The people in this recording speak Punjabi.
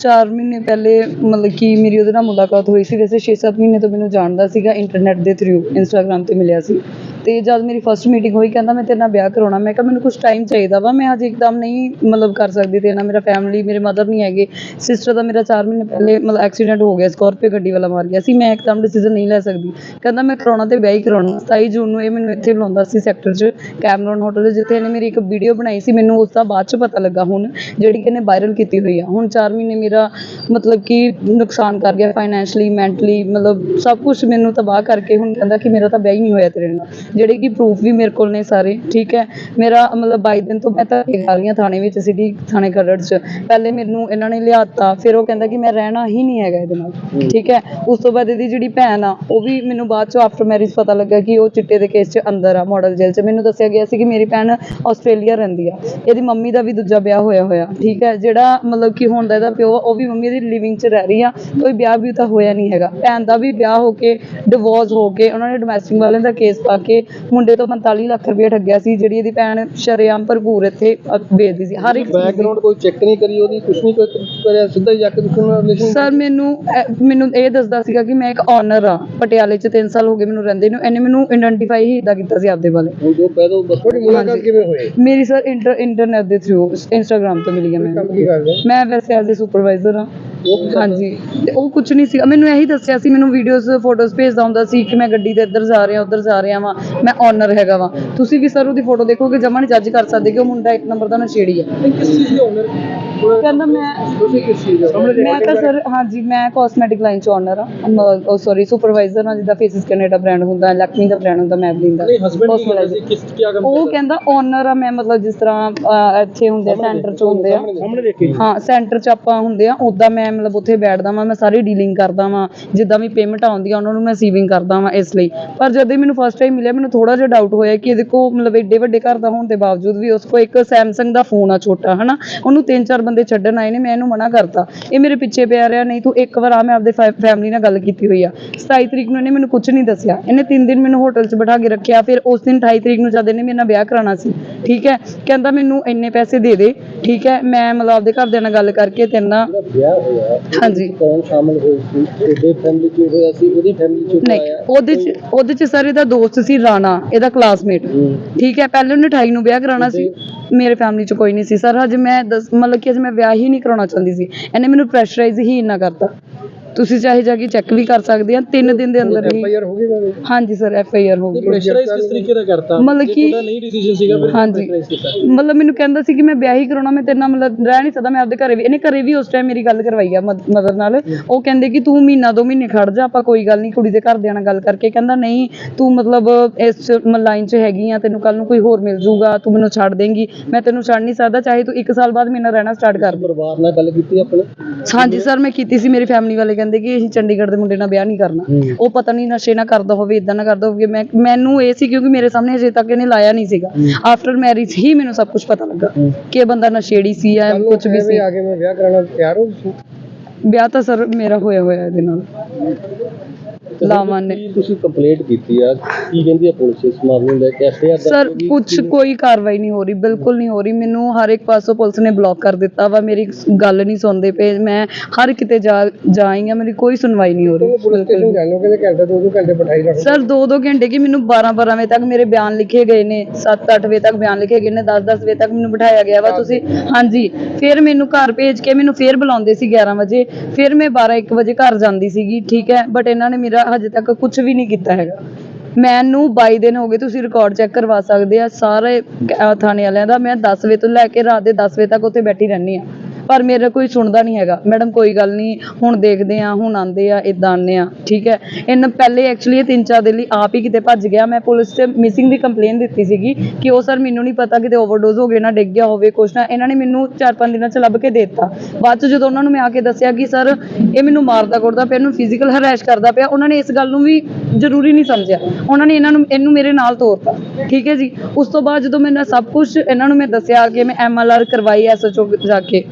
4 ਮਹੀਨੇ ਪਹਿਲੇ ਮਤਲਬ ਕਿ ਮੇਰੀ ਉਹਦੇ ਨਾਲ ਮੁਲਾਕਾਤ ਹੋਈ ਸੀ, ਵੈਸੇ 6-7 ਮਹੀਨੇ ਤੋਂ ਮੈਨੂੰ ਜਾਣਦਾ ਸੀਗਾ ਇੰਟਰਨੈਟ ਦੇ ਥਰੂ ਇੰਸਟਾਗ੍ਰਾਮ ਤੇ ਮਿਲਿਆ ਸੀ। ਤੇ ਜਦ ਮੇਰੀ ਫਸਟ ਮੀਟਿੰਗ ਹੋਈ ਕਹਿੰਦਾ ਮੈਂ ਤੇਰੇ ਨਾਲ ਵਿਆਹ ਕਰਾਉਣਾ। ਮੈਂ ਕਿਹਾ ਮੈਨੂੰ ਕੁਝ ਟਾਈਮ ਚਾਹੀਦਾ ਵਾ, ਮੈਂ ਹਜੇ ਇੱਕਦਮ ਨਹੀਂ ਮਤਲਬ ਕਰ ਸਕਦੀ ਤੇਰੇ ਨਾਲ, ਮੇਰਾ ਫੈਮਿਲੀ ਮੇਰੇ ਮਦਰ ਨਹੀਂ ਹੈਗੇ। ਸਿਸਟਰ ਦਾ ਮੇਰਾ 4 ਮਹੀਨੇ ਪਹਿਲੇ ਮਤਲਬ ਐਕਸੀਡੈਂਟ ਹੋ ਗਿਆ ਸਕਾਰਪੀਓ ਗੱਡੀ ਵਾਲਾ ਮਾਰ ਗਿਆ ਸੀ, ਮੈਂ ਇੱਕਦਮ ਡਿਸੀਜਨ ਨਹੀਂ ਲੈ ਸਕਦੀ। ਕਹਿੰਦਾ ਮੈਂ ਕਰਾਉਣਾ ਤੇ ਵਿਆਹ ਹੀ ਕਰਾਉਣਾ 27 ਜੂਨ ਨੂੰ ਇਹ ਮੈਨੂੰ ਇੱਥੇ ਬੁਲਾਉਂਦਾ ਸੀ ਸੈਕਟਰ 'ਚ ਕੈਮਰਨ ਹੋਟਲ ਜਿੱਥੇ ਇਹਨੇ ਮੇਰੀ ਇੱਕ ਵੀਡੀਓ ਬਣਾਈ ਸੀ। ਮੈਨੂੰ ਉਸ ਦਾ ਬਾਅਦ 'ਚ ਪਤਾ ਲੱਗਾ ਹੁਣ, ਜਿਹੜੀ ਕਿ ਇਹਨੇ ਵਾਇਰਲ ਕੀਤੀ ਹੋਈ ਆ। ਹੁਣ 4 ਮਹੀਨੇ ਮੇਰਾ ਮਤਲਬ ਕਿ ਨੁਕਸਾਨ ਕਰ ਗਿਆ ਫਾਈਨੈਂਸ਼ਲੀ ਮੈਂਟਲੀ ਮਤਲਬ ਸਭ ਕੁਝ ਮੈਨੂੰ ਤਬਾਹ ਕਰਕੇ ਹੁਣ ਕਹਿੰਦਾ ਕਿ ਮੇਰਾ ਤਾਂ ਵਿਆਹ ਹੀ ਨਹੀਂ ਹੋਇਆ ਤੇਰੇ ਨਾਲ। ਜਿਹੜੇ ਕਿ ਪ੍ਰੂਫ ਵੀ ਮੇਰੇ ਕੋਲ ਨੇ ਸਾਰੇ ਠੀਕ ਹੈ? ਮੇਰਾ ਮਤਲਬ 22 ਦਿਨ ਤੋਂ ਮੈਂ ਤਾਂ ਖਾ ਰਹੀ ਹਾਂ ਥਾਣੇ ਵਿੱਚ ਸਿਟੀ ਥਾਣੇ ਖਰੜ 'ਚ। ਪਹਿਲੇ ਮੈਨੂੰ ਇਹਨਾਂ ਨੇ ਲਿਆਤਾ ਫਿਰ ਉਹ ਕਹਿੰਦਾ ਕਿ ਮੈਂ ਰਹਿਣਾ ਹੀ ਨਹੀਂ ਹੈਗਾ ਇਹਦੇ ਨਾਲ ਠੀਕ ਹੈ? ਉਸ ਤੋਂ ਬਾਅਦ ਇਹਦੀ ਜਿਹੜੀ ਭੈਣ ਆ ਉਹ ਵੀ ਮੈਨੂੰ ਬਾਅਦ ਚੋਂ ਆਫਟਰ ਮੈਰਿਜ ਪਤਾ ਲੱਗਾ ਕਿ ਉਹ ਚਿੱਟੇ ਦੇ ਕੇਸ 'ਚ ਅੰਦਰ ਆ ਮਾਡਲ ਜੇਲ੍ਹ 'ਚ। ਮੈਨੂੰ ਦੱਸਿਆ ਗਿਆ ਸੀ ਕਿ ਮੇਰੀ ਭੈਣ ਆਸਟ੍ਰੇਲੀਆ ਰਹਿੰਦੀ ਆ। ਇਹਦੀ ਮੰਮੀ ਦਾ ਵੀ ਦੂਜਾ ਵਿਆਹ ਹੋਇਆ ਹੋਇਆ ਠੀਕ ਹੈ? ਜਿਹੜਾ ਮਤਲਬ ਕਿ ਹੁਣ ਦਾ ਇਹਦਾ ਪਿਓ ਉਹ ਵੀ ਮੰਮੀ ਦੀ ਲਿਵਿੰਗ 'ਚ ਰਹਿ ਰਹੀ ਆ ਕੋਈ ਵਿਆਹ ਵੀ ਤਾਂ ਹੋਇਆ ਨਹੀਂ ਹੈਗਾ। ਭੈਣ ਦਾ ਵੀ ਵਿਆਹ ਹੋ ਕੇ ਡਿਵੋਰਸ ਹੋ ਕੇ ਉਹਨਾਂ ਨੇ ਡੋਮੈਸਟਿਕ ਵਾਲਿਆਂ ਦਾ ਕੇਸ ਪਾ ਕੇ ਮੁੰਡੇ ਤੋਂ 45 ਲੱਖ ਰੁਪਏ ਠੱਗਿਆ ਸੀ ਜਿਹੜੀ ਇਹਦੀ ਭੈਣ ਸ਼ਰੇਆਮ ਭਰਪੂਰ ਇੱਥੇ ਵੇਚਦੀ ਸੀ ਹਰ ਇੱਕ ਚੀਜ਼ ਦੀ। ਬੈਕਗ੍ਰਾਉਂਡ ਕੋਈ ਚੈੱਕ ਨਹੀਂ ਕਰੀ ਉਹਦੀ ਕੁਝ ਨਹੀਂ ਕੋਈ ਕਰਿਆ ਸਿੱਧਾ ਹੀ ਜਾ ਕੇ ਤੁਸੀਂ ਨਾਲ ਰਿਲੇਸ਼ਨ ਸਰ ਮੈਨੂੰ ਇਹ- ਮੈਨੂੰ ਇਹ ਦੱਸਦਾ ਸੀਗਾ ਕਿ ਮੈਂ ਇੱਕ ਓਨਰ ਆ ਪਟਿਆਲੇ 'ਚ 3 ਸਾਲ ਹੋ ਗਏ ਮੈਨੂੰ ਰਹਿੰਦੇ ਨੂੰ ਇਹਨੇ ਮੈਨੂੰ ਆਇਡੈਂਟੀਫਾਈ ਹੀ ਇਦਾਂ ਕੀਤਾ ਸੀ ਆਪਦੇ ਵੱਲ ਹੁਣ ਜੋ ਦੋ ਬਸ ਤੁਹਾਡੀ ਮੁਲਾਕਾਤ ਹਾਂਜੀ। ਕਿਵੇਂ ਹੋਈ ਮੇਰੀ ਸਰ ਇੰਟਰ ਇੰਟਰਨੈਟ ਦੇ ਥਰੂ ਇੰਸਟਾਗ੍ਰਾਮ ਤੋਂ ਮਿਲੀ ਹੈ ਕੰਮ ਮੈਨੂੰ ਕੀ ਕਰਦੇ ਮੈਂ ਵੈਸੇ ਐਜ਼ ਅ ਸੁਪਰਵਾਈਜ਼ਰ ਉਹ ਕਰਦੇ? ਹਾਂਜੀ। ਤੇ ਉਹ ਕੁਝ ਨਹੀਂ ਸੀਗਾ। ਮੈਨੂੰ ਇਹੀ ਦੱਸਿਆ ਸੀ ਮੈਨੂੰ ਵੀਡੀਓਜ਼ ਫੋਟੋਜ਼ ਭੇਜਦਾ ਹੁੰਦਾ ਸੀ ਕਿ ਮੈਂ ਗੱਡੀ ਦੇ ਇੱਧਰ ਜਾ ਰਿਹਾ ਉੱਧਰ ਜਾ ਰਿਹਾ ਵਾਂ ਮੈਂ ਓਨਰ ਹੈਗਾ ਵਾਂ। ਤੁਸੀਂ ਵੀ ਸਰ ਉਹਦੀ ਫੋਟੋ ਦੇਖੋਗੇ ਜਮਾਂ ਨਹੀਂ ਜੱਜ ਕਰ ਸਕਦੇ ਕਿ ਉਹ ਮੁੰਡਾ ਇੱਕ ਨੰਬਰ ਦਾ ਨਸ਼ੇੜੀ ਹੈ ਕਿਸ ਚੀਜ਼ ਦੇ ਓਨਰ ਕਹਿੰਦਾ ਮੈਂ ਤੁਸੀਂ ਕਿਸ ਚੀਜ਼ ਦੇ? ਮੈਂ ਤਾਂ ਸਰ ਹਾਂਜੀ ਮੈਂ ਕਾਸਮੈਟਿਕ ਲਾਈਨ ਚ ਓਨਰ ਆ ਉਹ ਸੌਰੀ ਸੁਪਰਵਾਈਜ਼ਰ ਹਾਂ ਜਿੱਦਾਂ ਫੇਸਿਸ ਕੈਨੇਡਾ ਬ੍ਰਾਂਡ ਹੁੰਦਾ ਲੈਕਮੀ ਦਾ ਬ੍ਰਾਂਡ ਹੁੰਦਾ ਮੈਬਲਿਨ ਦਾ। ਸੀ ਉਹ ਕਹਿੰਦਾ ਓਨਰ ਆ ਮੈਂ ਮਤਲਬ ਜਿਸ ਤਰ੍ਹਾਂ ਇੱਥੇ ਹੁੰਦੇ ਸੈਂਟਰ ਚ ਹੁੰਦੇ ਆ। ਹਾਂ ਸੈਂਟਰ 'ਚ ਆਪਾਂ ਹੁੰਦੇ ਆ ਉਦਾਂ ਮੈਂ ਮਤਲਬ ਉੱਥੇ ਬੈਠਦਾ ਵਾਂ, ਮੈਂ ਸਾਰੀ ਡੀਲਿੰਗ ਕਰਦਾ ਵਾਂ, ਜਿੱਦਾਂ ਵੀ ਪੇਮੈਂਟ ਆਉਂਦੀ ਆ ਉਹਨਾਂ ਨੂੰ ਮੈਂ ਸੀਵਿੰਗ ਕਰਦਾ ਵਾਂ ਇਸ ਲਈ। ਪਰ ਜਦੋਂ ਇਹ ਮੈਨੂੰ ਫਸਟ ਟਾਈਮ ਮਿਲਿਆ, ਮੈਨੂੰ ਥੋੜਾ ਜਿਹਾ ਡਾਊਟ ਹੋਇਆ ਕਿ ਇਹਦੇ ਕੋ ਮਤਲਬ ਏਡੇ ਵੱਡੇ ਘਰ ਦਾ ਹੋਣ ਦੇ ਬਾਵਜੂਦ ਵੀ ਉਸ ਕੋ ਇੱਕ ਸੈਮਸੰਗ ਦਾ ਫੋਨ ਆ ਛੋਟਾ, ਹਨਾ? ਉਹਨੂੰ ਤਿੰਨ ਚਾਰ ਬੰਦੇ ਛੱਡਣ ਆਏ ਨੇ, ਮੈਂ ਇਹਨੂੰ ਮਨਾ ਕਰਤਾ। ਇਹ ਮੇਰੇ ਪਿੱਛੇ ਪਿਆ ਰਿਹਾ, ਨਹੀਂ ਤੂੰ ਇੱਕ ਵਾਰ ਆ, ਮੈਂ ਆਪਦੇ ਫੈਮਿਲੀ ਨਾਲ ਗੱਲ ਕੀਤੀ ਹੋਈ ਆ। 27 ਤਰੀਕ ਨੂੰ ਇਹਨੇ ਮੈਨੂੰ ਕੁਝ ਨਹੀਂ ਦੱਸਿਆ। ਇਹਨੇ 3 ਦਿਨ ਮੈਨੂੰ ਹੋਟਲ 'ਚ ਬਿਠਾ ਕੇ ਰੱਖਿਆ, ਫਿਰ ਉਸ ਦਿਨ 28 ਤਰੀਕ ਨੂੰ ਜਦ ਇਹਨੇ ਮੇਰੇ ਨਾਲ ਵਿਆਹ ਕਰਾਉਣਾ ਸੀ, ਠੀਕ ਹੈ? ਕਹਿੰਦਾ ਮੈਨੂੰ ਇੰਨੇ ਪੈਸੇ ਦੇ ਦੇ, ਠੀਕ ਹੈ? ਮੈਂ ਮਤਲਬ ਆਪਦੇ ਘਰਦਿਆਂ ਨਾਲ ਗੱਲ ਕਰਕੇ ਤੇਰੇ ਨਾਲ ਜਿਹੜਾ ਵਿਆਹ ਹੋਇਆ ਹਾਂਜੀ। ਕੌਣ ਸ਼ਾਮਲ ਹੋਈ ਸੀ? ਤੁਹਾਡੇ ਫੈਮਿਲੀ ਚ ਹੋਇਆ ਸੀ ਉਹਦੀ ਫੈਮਿਲੀ ਚ ਨਹੀਂ ਉਹਦੇ ਚ ਉਹਦੇ ਚ ਸਰ ਇਹਦਾ ਦੋਸਤ ਸੀ ਰਾਣਾ ਇਹਦਾ ਕਲਾਸਮੇਟ ਠੀਕ ਹੈ ਪਹਿਲੇ ਉਹਨੇ 28 ਨੂੰ ਵਿਆਹ ਕਰਾਉਣਾ ਸੀ। ਮੇਰੇ ਫੈਮਿਲੀ ਚ ਕੋਈ ਨਹੀਂ ਸੀ। ਸਰ ਹਜੇ ਮੈਂ ਦਸ- ਮਤਲਬ ਕਿ ਅਜੇ ਮੈਂ ਵਿਆਹ ਹੀ ਨਹੀਂ ਕਰਾਉਣਾ ਚਾਹੁੰਦੀ ਸੀ। ਇਹਨੇ ਮੈਨੂੰ ਪ੍ਰੈਸ਼ਰਾਈਜ਼ ਹੀ ਇੰਨਾ ਕਰਤਾ। ਤੁਸੀਂ ਚਾਹੇ ਜਾ ਕੇ ਚੈੱਕ ਵੀ ਕਰ ਸਕਦੇ ਆ 3 ਦਿਨ ਦੇ ਅੰਦਰ ਹੀ ਐਫਆਈਆਰ ਹੋ ਗਈ ਹਾਂਜੀ ਸਰ ਐਫ ਆਈ ਆਰ ਹੋ ਗਈ। ਪ੍ਰੈਸ਼ਰਾਈਜ਼ ਕਿਸ ਤਰੀਕੇ ਦਾ ਕਰਤਾ? ਮਤਲਬ ਕਿ ਨਹੀਂ ਡਿਸੀਜਨ ਸੀਗਾ ਫਿਰ ਹਾਂਜੀ। ਮਤਲਬ ਮੈਨੂੰ ਕਹਿੰਦਾ ਸੀ ਕਿ ਮੈਂ ਵਿਆਹ ਹੀ ਕਰਾਉਣਾ ਮੈਂ ਤੇਰੇ ਨਾਲ ਮਤਲਬ ਰਹਿ ਨਹੀਂ ਸਕਦਾ ਮੈਂ ਆਪਦੇ ਘਰੇ ਵੀ ਇਹਨੇ ਘਰੇ ਵੀ ਉਸ ਟਾਈਮ ਮੇਰੀ ਗੱਲ ਕਰਵਾਈ ਆ ਮਦਰ ਨਾਲ। ਉਹ ਕਹਿੰਦੇ ਕਿ ਤੂੰ ਮਹੀਨਾ ਦੋ ਮਹੀਨੇ ਖੜ ਜਾ ਆਪਾਂ ਕੋਈ ਗੱਲ ਨਹੀਂ ਕੁੜੀ ਦੇ ਘਰਦਿਆਂ ਨਾਲ ਗੱਲ ਕਰਕੇ ਕਹਿੰਦਾ ਨਹੀਂ ਤੂੰ ਮਤਲਬ ਇਸ ਲਾਈਨ 'ਚ ਹੈਗੀ ਆ ਤੈਨੂੰ ਕੱਲ ਨੂੰ ਕੋਈ ਹੋਰ ਮਿਲ ਜੂਗਾ ਤੂੰ ਮੈਨੂੰ ਛੱਡ ਦੇਂਗੀ ਮੈਂ ਤੈਨੂੰ ਛੱਡ ਨਹੀਂ ਸਕਦਾ ਚਾਹੇ ਤੂੰ 1 ਸਾਲ ਬਾਅਦ ਮੇਰੇ ਨਾਲ ਰਹਿਣਾ ਸਟਾਰਟ ਕਰ ਪਰਿਵਾਰ ਨਾਲ ਗੱਲ ਕੀਤੀ ਆਪਣੇ? ਹਾਂਜੀ ਸਰ ਮੈਂ ਕੀਤੀ ਸੀ ਮੇਰੀ ਫੈਮਿਲੀ ਵਾਲੇ ਕਹਿੰਦੇ ਕਿ ਅਸੀਂ ਚੰਡੀਗੜ੍ਹ ਦੇ ਮੁੰਡੇ ਨਾਲ ਵਿਆਹ ਨਹੀਂ ਕਰਨਾ। ਉਹ ਪਤਾ ਨਹੀਂ ਨਸ਼ੇ ਨਾ ਕਰਦਾ ਹੋਵੇ ਇਦਾਂ ਨਾ ਕਰਦਾ ਹੋਵੇ। ਮੈਂ ਮੈਨੂੰ ਇਹ ਸੀ ਕਿਉਂਕਿ ਮੇਰੇ ਸਾਹਮਣੇ ਅਜੇ ਤੱਕ ਇਹਨੇ ਲਾਇਆ ਨਹੀਂ ਸੀਗਾ। ਆਫਟਰ ਮੈਰਿਜ ਹੀ ਮੈਨੂੰ ਸਭ ਕੁਝ ਪਤਾ ਲੱਗਾ ਕਿ ਇਹ ਬੰਦਾ ਨਸ਼ੇੜੀ ਸੀ ਜਾਂ ਕੁਝ ਵੀ ਸੀ। ਆ ਕੇ ਮੈਂ ਵਿਆਹ ਕਰਾਉਣਾ ਤਿਆਰ ਹੋ ਤੁਸੀਂ? ਵਿਆਹ ਤਾਂ ਸਰ ਮੇਰਾ ਹੋਇਆ ਹੋਇਆ ਇਹਦੇ ਨਾਲ। ਲਾਵਾਂ ਨੇ। ਕੀ ਤੁਸੀਂ ਕੰਪਲੇਂਟ ਕੀਤੀ ਆ? ਕੀ ਕਹਿੰਦੀ ਆ ਪੁਲਿਸ ਇਸ ਮਾਮਲੇ ਨੂੰ ਲੈ ਕੇ? ਐਫਆਈਆਰ ਸਰ ਕੁਝ ਕੋਈ ਕਾਰਵਾਈ ਨਹੀਂ ਹੋ ਰਹੀ ਬਿਲਕੁਲ ਨਹੀਂ ਹੋ ਰਹੀ। ਮੈਨੂੰ ਹਰ ਇੱਕ ਪਾਸੋਂ ਪੁਲਿਸ ਨੇ ਬਲੌਕ ਕਰ ਦਿੱਤਾ ਵਾ ਮੇਰੀ ਗੱਲ ਨਹੀਂ ਸੁਣਦੇ ਪਏ। ਮੈਂ ਹਰ ਕਿਤੇ ਜਾ ਜਾਈ ਆ ਮੇਰੀ ਕੋਈ ਸੁਣਵਾਈ ਨਹੀਂ ਹੋ ਰਹੀ ਪੁਲਿਸ ਸਟੇਸ਼ਨ ਜਾਣੋ ਕਹਿੰਦੇ ਘੰਟੇ ਦੋ ਦੋ ਘੰਟੇ ਬਿਠਾਈ ਰੱਖੋ। ਸਰ 2-2 ਘੰਟੇ ਕੀ ਮੈਨੂੰ 12-12 ਵਜੇ ਤੱਕ ਮੇਰੇ ਬਿਆਨ ਲਿਖੇ ਗਏ ਨੇ 7-8 ਵਜੇ ਤੱਕ ਬਿਆਨ ਲਿਖੇ ਗਏ ਨੇ 10-10 ਵਜੇ ਤੱਕ ਮੈਨੂੰ ਬਿਠਾਇਆ ਗਿਆ ਵਾ ਤੁਸੀਂ। ਹਾਂਜੀ ਫਿਰ ਮੈਨੂੰ ਘਰ ਭੇਜ ਕੇ ਮੈਨੂੰ ਫਿਰ ਬੁਲਾਉਂਦੇ ਸੀ 11 ਵਜੇ। ਫਿਰ ਮੈਂ 12-1 ਵਜੇ ਘਰ ਜਾਂਦੀ ਸੀਗੀ ਠੀਕ ਹੈ? ਬਟ ਇਹਨਾਂ ਨੇ ਮੇਰਾ ਹਜੇ ਤੱਕ ਕੁਝ ਵੀ ਨਹੀਂ ਕੀਤਾ ਹੈਗਾ। ਮੈਨੂੰ 22 ਦਿਨ ਹੋ ਗਏ ਤੁਸੀਂ ਰਿਕਾਰਡ ਚੈੱਕ ਕਰਵਾ ਸਕਦੇ ਆ, ਸਾਰੇ ਥਾਣੇ ਵਾਲਿਆਂ ਦਾ। ਮੈਂ 10 ਵਜੇ ਤੋਂ ਲੈ ਕੇ ਰਾਤ ਦੇ 10 ਵਜੇ ਤੱਕ ਉੱਥੇ ਬੈਠੀ ਰਹਿੰਦੀ ਆ ਪਰ ਮੇਰਾ ਕੋਈ ਸੁਣਦਾ ਨਹੀਂ ਹੈਗਾ। ਮੈਡਮ, ਕੋਈ ਗੱਲ ਨਹੀਂ। ਹੁਣ ਦੇਖਦੇ ਆ ਹੁਣ ਆਂਦੇ ਆ ਇਦਾਂ ਆਉਂਦੇ ਆ ਠੀਕ ਹੈ? ਇਹਨਾਂ ਪਹਿਲੇ ਐਕਚੁਅਲੀ ਇਹ ਤਿੰਨ ਚਾਰ ਦਿਨ ਲਈ ਆਪ ਹੀ ਕਿਤੇ ਭੱਜ ਗਿਆ। ਮੈਂ ਪੁਲਿਸ ਤੇ ਮਿਸਿੰਗ ਦੀ ਕੰਪਲੇਨ ਦਿੱਤੀ ਸੀਗੀ ਕਿ ਉਹ ਸਰ ਮੈਨੂੰ ਨਹੀਂ ਪਤਾ ਕਿਤੇ ਓਵਰਡੋਜ਼ ਹੋ ਗਏ ਨਾ ਡਿੱਗ ਗਿਆ ਹੋਵੇ, ਕੁਛ ਨਾ। ਇਹਨਾਂ ਨੇ ਮੈਨੂੰ ਚਾਰ ਪੰਜ ਦਿਨਾਂ ਚ ਲੱਭ ਕੇ ਦੇ ਦਿੱਤਾ। ਬਾਅਦ ਚ ਜਦੋਂ ਉਹਨਾਂ ਨੂੰ ਮੈਂ ਆ ਕੇ ਦੱਸਿਆ ਕਿ ਸਰ ਇਹ ਮੈਨੂੰ ਮਾਰਦਾ ਕੁੱਟਦਾ ਪਿਆ, ਇਹਨੂੰ ਫਿਜ਼ੀਕਲ ਹਰੈਸ਼ ਕਰਦਾ ਪਿਆ, ਉਹਨਾਂ ਨੇ ਇਸ ਗੱਲ ਨੂੰ ਵੀ ਜ਼ਰੂਰੀ ਨਹੀਂ ਸਮਝਿਆ। ਉਹਨਾਂ ਨੇ ਇਹਨਾਂ ਨੂੰ, ਇਹਨੂੰ ਮੇਰੇ ਨਾਲ ਤੋਰਤਾ, ਠੀਕ ਹੈ ਜੀ? ਉਸ ਤੋਂ ਬਾਅਦ ਜਦੋਂ ਮੈਂ ਸਭ ਕੁਝ ਇਹਨਾਂ ਨੂੰ ਮੈਂ ਦੱਸਿਆ ਕਿ ਮੈਂ ਐਮਐਲਆਰ ਕਰਵਾਈ ਐਸਐਚਓ ਜਾ ਕੇ